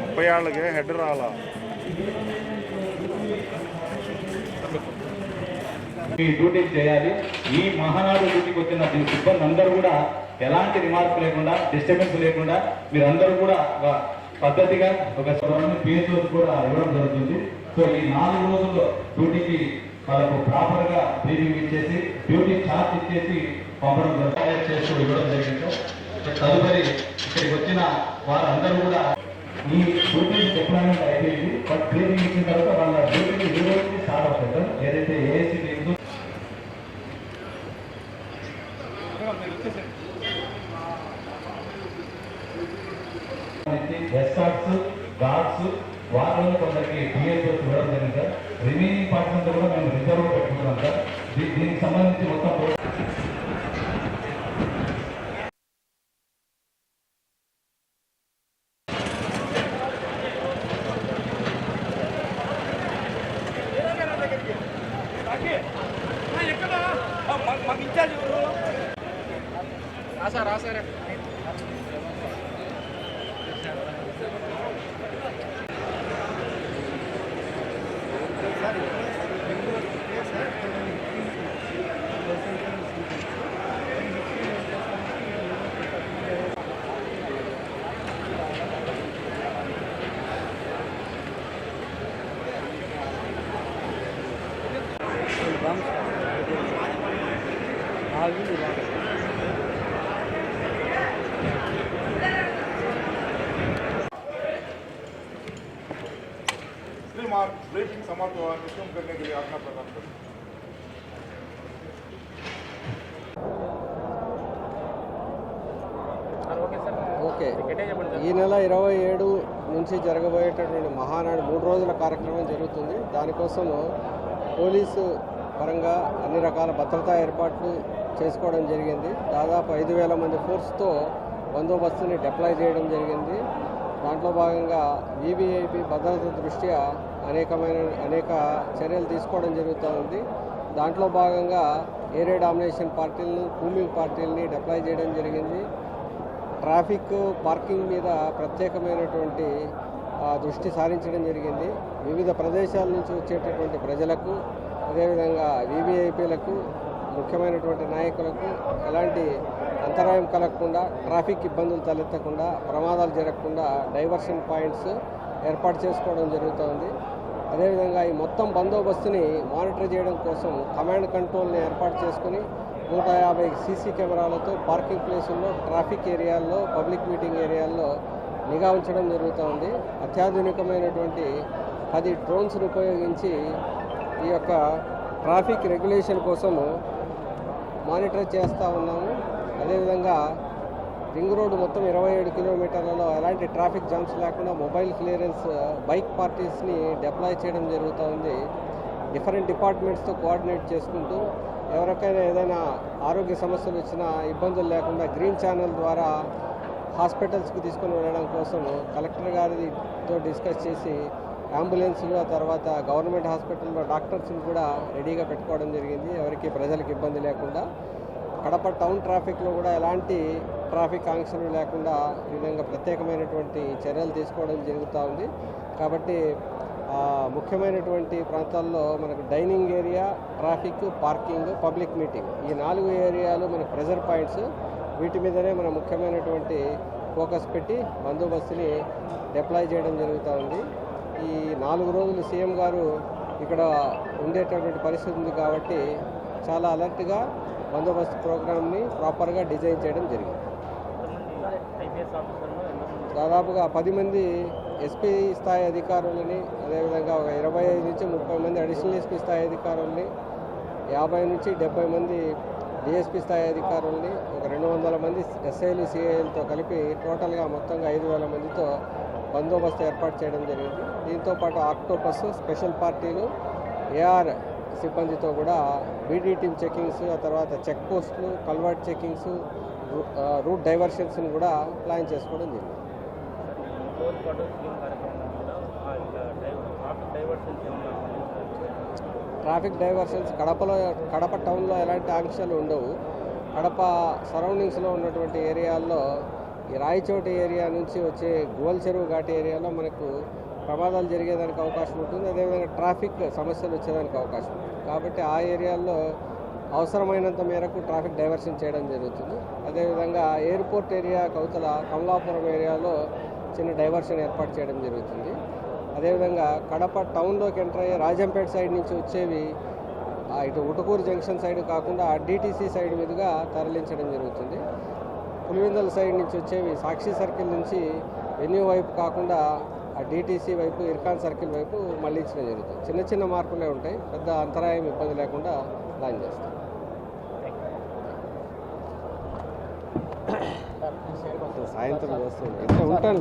ముప్పై ఏళ్ళకి హెడ్ రాలా? మీ డ్యూటీ చేయాలి. ఈ మహానాడు డ్యూటీకి వచ్చిన సిబ్బంది అందరూ కూడా ఎలాంటి రిమార్క్ లేకుండా డిస్టర్బెన్స్ లేకుండా మీరందరూ కూడా ఒక పద్ధతిగా ఒక పేరు కూడా ఇవ్వడం జరుగుతుంది. సో ఈ నాలుగు రోజుల్లో డ్యూటీకి వాళ్ళకు ప్రాపర్గా బ్రీఫింగ్ ఇచ్చేసి డ్యూటీ ఛార్జ్ ఇచ్చేసి పంపడం జరుగుతుంది. చేస్తూ ఇవ్వడం జరిగింది. తదుపరి ఇక్కడికి వచ్చిన వారందరూ కూడా ఈ డ్యూటీ డిప్లాయ్మెంట్ అయిపోయింది. బట్ బ్రీఫింగ్ ఇచ్చిన తర్వాత వాళ్ళ డ్యూటీ ఏ రోజు స్టార్ట్ అవుతుంది. సార్ ఏదైతే ఏసీ టీమ్స్ ఎస్ఆర్ట్స్ గార్డ్స్ వారిలో కొందరికి డిఎస్ఎస్ ఇవ్వడం జరిగింది సార్. రిమైనింగ్ పార్ట్స్ అంతా కూడా మేము రిజర్వ్ పెట్టుకున్నాం సార్. దీనికి సంబంధించి మొత్తం రాసారా ब्रीफिंग समाप्त हुआ निष्क्रम करने के लिए आज्ञा प्रदान करें ఓకే ఈ నెల ఇరవై ఏడు నుంచి జరగబోయేటటువంటి మహానాడు మూడు రోజుల కార్యక్రమం జరుగుతుంది దానికోసం పోలీసు పరంగా అన్ని రకాల భద్రతా ఏర్పాట్లు చేసుకోవడం జరిగింది. దాదాపు ఐదు వేల మంది ఫోర్స్తో బందోబస్తుని డిప్లాయ్ చేయడం జరిగింది. దాంట్లో భాగంగా వీవీఐపీ భద్రత దృష్ట్యా అనేకమైన అనేక చర్యలు తీసుకోవడం జరుగుతూ ఉంది. దాంట్లో భాగంగా ఏరియా డామినేషన్ పార్టీలను కూమింగ్ పార్టీలని డిప్లాయ్ చేయడం జరిగింది. ట్రాఫిక్ పార్కింగ్ మీద ప్రత్యేకమైనటువంటి దృష్టి సారించడం జరిగింది. వివిధ ప్రదేశాల నుంచి వచ్చేటటువంటి ప్రజలకు అదేవిధంగా వీవీఐపీలకు ముఖ్యమైనటువంటి నాయకులకు ఎలాంటి అంతరాయం కలగకుండా ట్రాఫిక్ ఇబ్బందులు తలెత్తకుండా ప్రమాదాలు జరగకుండా డైవర్షన్ పాయింట్స్ ఏర్పాటు చేసుకోవడం జరుగుతోంది. అదేవిధంగా ఈ మొత్తం బందోబస్తుని మానిటర్ చేయడం కోసం కమాండ్ కంట్రోల్ని ఏర్పాటు చేసుకుని నూట యాభై సీసీ కెమెరాలతో పార్కింగ్ ప్లేసుల్లో ట్రాఫిక్ ఏరియాల్లో పబ్లిక్ మీటింగ్ ఏరియాల్లో నిఘా ఉంచడం జరుగుతూ ఉంది అత్యాధునికమైనటువంటి పది డ్రోన్స్ను ఉపయోగించి ఈ యొక్క ట్రాఫిక్ రెగ్యులేషన్ కోసము మానిటర్ చేస్తూ ఉన్నాము. అదేవిధంగా రింగ్ రోడ్డు మొత్తం ఇరవై ఏడు కిలోమీటర్లలో ఎలాంటి ట్రాఫిక్ జామ్స్ లేకుండా మొబైల్ క్లియరెన్స్ బైక్ పార్టీస్ని డిప్లాయ్ చేయడం జరుగుతూ ఉంది. డిఫరెంట్ డిపార్ట్మెంట్స్తో కోఆర్డినేట్ చేసుకుంటూ ఎవరికైనా ఏదైనా ఆరోగ్య సమస్యలు వచ్చినా ఇబ్బందులు లేకుండా గ్రీన్ ఛానల్ ద్వారా హాస్పిటల్స్కి తీసుకొని వెళ్ళడం కోసం కలెక్టర్ గారితో డిస్కస్ చేసి అంబులెన్స్లు తర్వాత గవర్నమెంట్ హాస్పిటల్లో డాక్టర్స్ని కూడా రెడీగా పెట్టుకోవడం జరిగింది. ఎవరికి ప్రజలకు ఇబ్బంది లేకుండా. కడప టౌన్ ట్రాఫిక్లో కూడా ఎలాంటి ట్రాఫిక్ ఆంక్షలు లేకుండా ఈ విధంగా ప్రత్యేకమైనటువంటి చర్యలు తీసుకోవడం జరుగుతూ ఉంది. కాబట్టి ముఖ్యమైనటువంటి ప్రాంతాల్లో మనకు dining area traffic parking public meeting ఈ నాలుగు ఏరియాలు మన ప్రెజర్ పాయింట్స్. వీటి మీదనే మన ముఖ్యమైనటువంటి ఫోకస్ పెట్టి బందోబస్తుని డిప్లాయ్ చేయడం జరుగుతూ ఉంది. ఈ నాలుగు రోజులు సీఎం గారు ఇక్కడ ఉండేటటువంటి పరిస్థితి ఉంది కాబట్టి చాలా అలర్ట్గా బందోబస్తు ప్రోగ్రామ్ని ప్రాపర్గా డిజైన్ చేయడం జరిగింది. దాదాపుగా పది మంది ఎస్పీ స్థాయి అధికారులని అదేవిధంగా ఒక ఇరవై ఐదు నుంచి ముప్పై మంది అడిషనల్ ఎస్పీ స్థాయి అధికారుల్ని యాభై నుంచి డెబ్బై మంది డిఎస్పీ స్థాయి అధికారుల్ని ఒక రెండు వందల మంది ఎస్ఐలు సిఐలతో కలిపి టోటల్గా మొత్తంగా ఐదు వేల మందితో బందోబస్తు ఏర్పాటు చేయడం జరిగింది. దీంతో పాటు ఆక్టోపస్ స్పెషల్ పార్టీలు ఏఆర్ సిబ్బందితో కూడా బీడీ టీమ్ చెకింగ్స్ ఆ తర్వాత చెక్ పోస్టులు కల్వర్ట్ చెకింగ్స్ రూట్ డైవర్షన్స్ని కూడా ప్లాన్ చేసుకోవడం జరిగింది. ట్రాఫిక్ డైవర్షన్స్ ట్రాఫిక్ డైవర్షన్స్ కడపలో కడప టౌన్లో ఎలాంటి ఆంక్షలు ఉండవు. కడప సరౌండింగ్స్లో ఉన్నటువంటి ఏరియాల్లో ఈ రాయచోటి ఏరియా నుంచి వచ్చే గోల్ చెరువు ఏరియాలో మనకు ప్రమాదాలు జరిగేదానికి అవకాశం ఉంటుంది. అదేవిధంగా ట్రాఫిక్ సమస్యలు వచ్చేదానికి అవకాశం ఉంటుంది. కాబట్టి ఆ ఏరియాల్లో అవసరమైనంత మేరకు ట్రాఫిక్ డైవర్షన్ చేయడం జరుగుతుంది. అదేవిధంగా ఎయిర్పోర్ట్ ఏరియా కౌతల కమలాపురం ఏరియాలో చిన్న డైవర్షన్ ఏర్పాటు చేయడం జరుగుతుంది. అదేవిధంగా కడప టౌన్లోకి ఎంటర్ అయ్యే రాజంపేట సైడ్ నుంచి వచ్చేవి ఇటు ఉటుకూరు జంక్షన్ సైడ్ కాకుండా డిటీసీ సైడ్ మీదుగా తరలించడం జరుగుతుంది. పులివెందుల సైడ్ నుంచి వచ్చేవి. సాక్షి సర్కిల్ నుంచి వెన్యూ వైపు కాకుండా ఆ డిటీసీ వైపు ఇర్కాన్ సర్కిల్ వైపు మళ్ళించడం జరుగుతుంది. చిన్న చిన్న మార్పులే ఉంటాయి. పెద్ద అంతరాయం ఇబ్బంది లేకుండా ప్లాన్ చేస్తాం. సాయంత్రం చేస్తుంది ఇట్లా ఉంటాను